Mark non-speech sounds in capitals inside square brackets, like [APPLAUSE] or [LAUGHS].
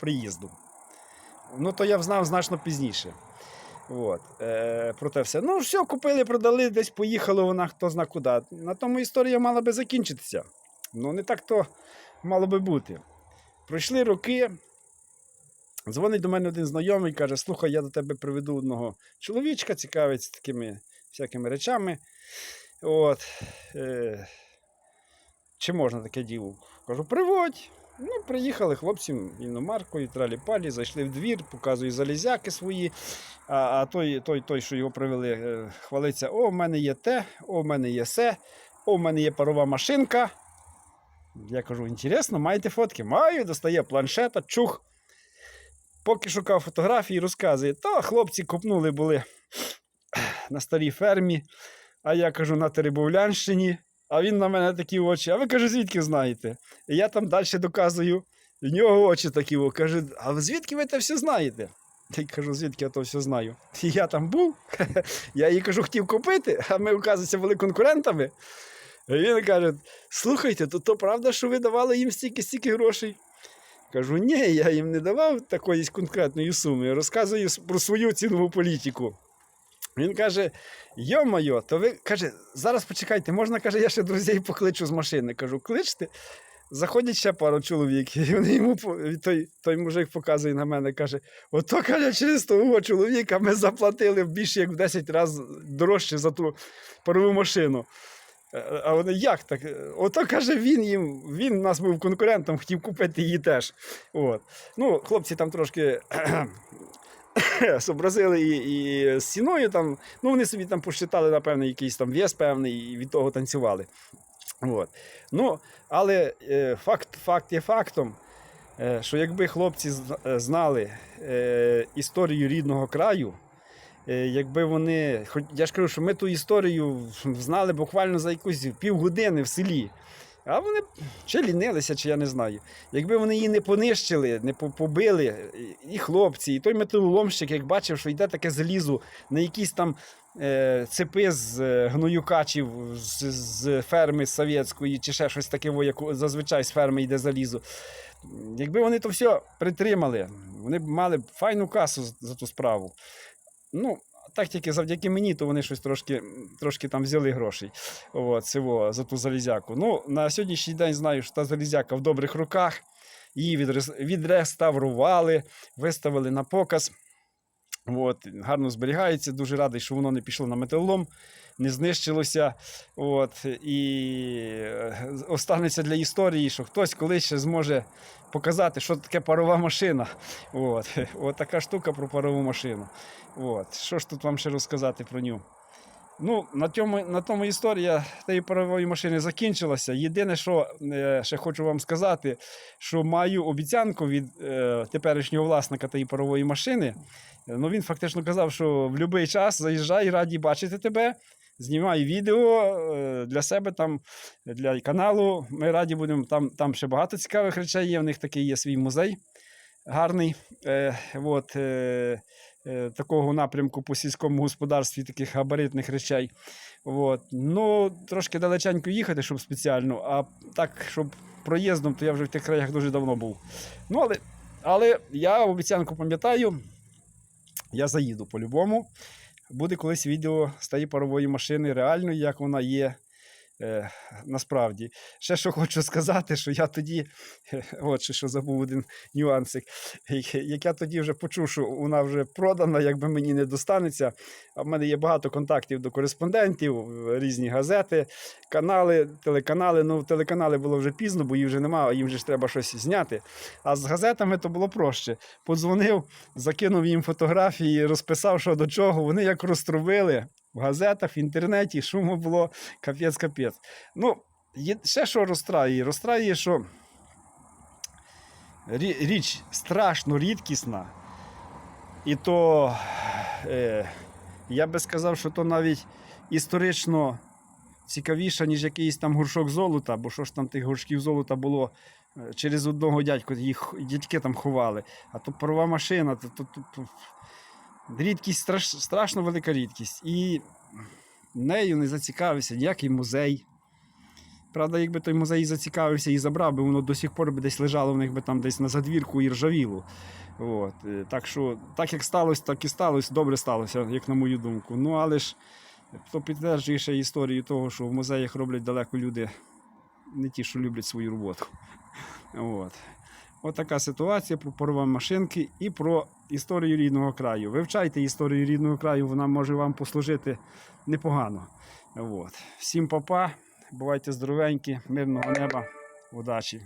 приїзду. Ну, то я знав значно пізніше. От, е, про те все. Ну, все, купили, продали, десь поїхала вона, хто зна куди. На тому історія мала би закінчитися. Ну, не так то мало би бути. Пройшли роки. Дзвонить до мене один знайомий, каже: слухай, я до тебе приведу одного чоловічка, цікавиться такими всякими речами. От, е, чи можна таке діло? Кажу, приводь. Ну, приїхали хлопці іномаркою, тралі-палі, зайшли в двір, показую залізяки свої. А, а той, той, той, що його привели, е, хвалиться: о, в мене є те, о, в мене є се, о, в мене є парова машинка. Я кажу, інтересно, маєте фотки? Маю, достає планшета, чух. Поки шукав фотографії, розказує, та хлопці копнули були на старій фермі, а я кажу на Теребовлянщині, а він на мене такі очі. А ви каже, звідки знаєте? І я там далі доказую. В нього очі такі, о, каже, а звідки ви це все знаєте? Я кажу, звідки я то все знаю. І я там був, [LAUGHS] я їй кажу, хотів купити, а ми, оказується, були конкурентами. І він каже: слухайте, то, то правда, що ви давали їм стільки-стільки грошей? Кажу, ні, я їм не давав такої конкретної суми. Розказую про свою цінову політику. Він каже: йо-моє, то ви каже, зараз почекайте, можна, каже, я ще друзей покличу з машини. Кажу, кличте. Заходять ще пару чоловік, [LAUGHS] і вони йому той, той мужик показує на мене, каже: ото каже, через того чоловіка ми заплатили більше як в 10 разів дорожче за ту парову машину. Е, А вони як так? Е, Ото каже, він їм, він нас був конкурентом, хотів купити її теж. От. Ну, хлопці там трошки [LAUGHS] зобразили і, і з ціною там. Ну, вони собі там посчитали, напевно, якийсь там вес певний, і від того танцювали. От. Ну, але е, факт, факт є фактом, е, що якби хлопці е, знали е, історію рідного краю, е, якби вони, я ж кажу, що ми ту історію знали буквально за якусь півгодини в селі. А вони чи лінилися, чи я не знаю. Якби вони її не понищили, не побили, і хлопці, і той металоломщик, як бачив, що йде таке залізо на якісь там е, цепи з е, гноюкачів з, з ферми совєтської, чи ще щось таке, як зазвичай з ферми йде залізо. Якби вони то все притримали, вони б мали б файну касу за ту справу. Ну, так тільки завдяки мені, то вони щось трошки, трошки там взяли грошей от, цього, за ту залізяку. Ну, на сьогоднішній день знаю, що та залізяка в добрих руках. Її відреставрували, виставили на показ. От, гарно зберігається. Дуже радий, що воно не пішло на металолом, не знищилося. От, і е, останеться для історії, що хтось колись ще зможе показати, що таке парова машина. От, [LAUGHS] от така штука про парову машину. От, що ж тут вам ще розказати про нього? Ну, на тому, на тому історія тієї парової машини закінчилася. Єдине, що е, ще хочу вам сказати, що маю обіцянку від е, теперішнього власника тієї парової машини. Е, Ну, він фактично казав, що в будь-який час заїжджай, раді бачити тебе. Знімай відео е, для себе там, для каналу. Ми раді будемо. Там, там ще багато цікавих речей є. В них такий є свій музей гарний. Е, от, е, такого напрямку по сільському господарстві, таких габаритних речей. От. Ну, трошки далеченько їхати, щоб спеціально, а так, щоб проїздом, то я вже в тих краях дуже давно був. Ну, але, але я обіцянку пам'ятаю, я заїду по-любому. Буде колись відео з тієї парової машини, реально, як вона є. Е, насправді, ще що хочу сказати, що я тоді, от ще що забув один нюансик, як я тоді вже почув, що вона вже продана, якби мені не достанеться. А в мене є багато контактів до кореспондентів, різні газети, канали, телеканали. Ну, телеканали було вже пізно, бо їх вже немає, їм же ж треба щось зняти. А з газетами то було проще. Подзвонив, закинув їм фотографії, розписав, що до чого. Вони як розтрубили в газетах, в інтернеті, шуму було капець-капець. Ну, є, ще що розстраює? Розстраює, що річ страшно рідкісна. І то е, я би сказав, що то навіть історично цікавіше, ніж якийсь там горшок золота, бо що ж там тих горшків золота було е, через одного дядька, їх дядьки там ховали. А то парова машина, то, то, то, рідкість, страш, страшно велика рідкість. І нею не зацікавився ніякий музей, Правда, якби той музей зацікавився і забрав, би воно до сих пор би десь лежало в них би там десь на задвірку і ржавіло. От. е, Так що, так як сталося, так і сталося, добре сталося, як на мою думку. Ну, але ж то підтверджує ще історію того, що в музеях роблять далеко люди, не ті, що люблять свою роботу. От. От ситуація про порва машинки і про історію рідного краю. Вивчайте історію рідного краю, вона може вам послужити непогано. От. Всім папа, бувайте здоровенькі, мирного неба, удачі!